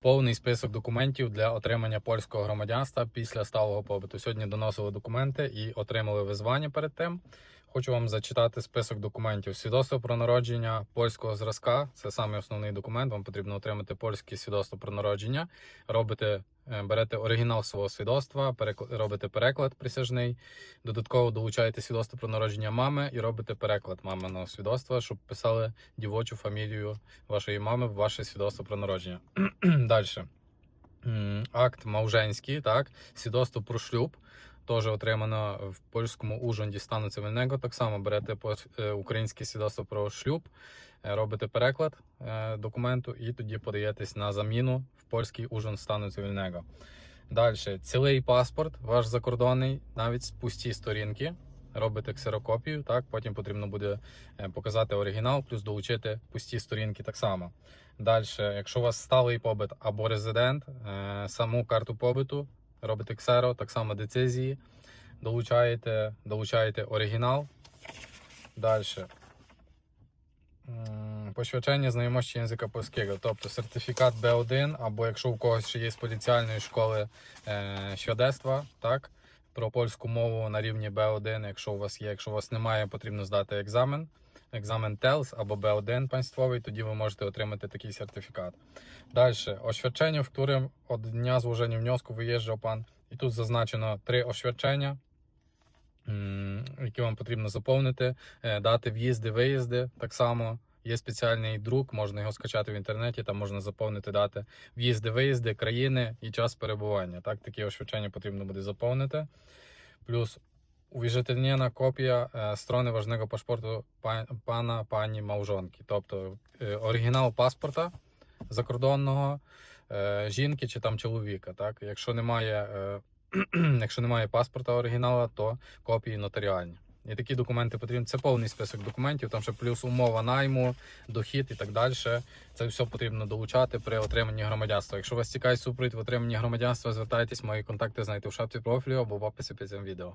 Повний список документів для отримання польського громадянства після сталого побуту. Сьогодні доносили документи і отримали визвання перед тим. Хочу вам зачитати список документів. Свідоцтво про народження польського зразка це саме основний документ. Вам потрібно отримати польське свідоцтво про народження. Робите, е, берете оригінал свого свідоцтва, робите переклад присяжний. Додатково долучаєте свідоцтво про народження мами і робите переклад маминого свідоцтва, щоб писали дівочу фамілію вашої мами в ваше свідоцтво про народження. Далі. Акт мавженський, так, свідоцтво про шлюб. Теж отримано в польському ужонді стану цивільного. Так само берете е, українське свідоцтво про шлюб, е, робите переклад е, документу і тоді подаєтесь на заміну в польський ужон стану цивільного. Далі, цілий паспорт, ваш закордонний, навіть з пусті сторінки. Робите ксерокопію, так, потім потрібно буде показати оригінал, плюс долучити пусті сторінки так само. Далі, якщо у вас сталий побит або резидент, саму карту побиту робите ксеро, так само децизії, долучаєте, долучаєте оригінал. Далі. Посвячення знайомості язика польського, тобто сертифікат B1, або якщо у когось ще є з поліціальної школи е, świadectwa, так, про польську мову на рівні B1, якщо у вас є, якщо у вас немає, потрібно здати екзамен. Екзамен TELS або B1 państwowy, тоді ви можете отримати такий сертифікат. Далі, oświadczenie, w którym od dnia złożenia wniosku wyjeżdżał pan. І тут зазначено три м, які вам потрібно заповнити, Е, дати в'їзди, виїзди. Так само є спеціальний друк, можна його скачати в інтернеті, там можна заповнити дати в'їзди, виїзди, країни і час перебування. Так, такі oświadczenia потрібно буде заповнити. Плюс uwierzytelniona копія е, сторони важного паспорту пана, пані мałżonki. Тобто е, оригінал паспорта закордонного е, жінки чи там чоловіка. Так? Якщо немає, якщо немає паспорта оригінала, то копії нотаріальні. І такі документи потрібні. Це повний список документів, там ще плюс умова найму, дохід і так далі. Це все потрібно долучати при отриманні громадянства. Якщо вас цікавить супровід в отриманні громадянства, звертайтесь, мої контакти знайдете в шапці профілю або в описі під цим відео.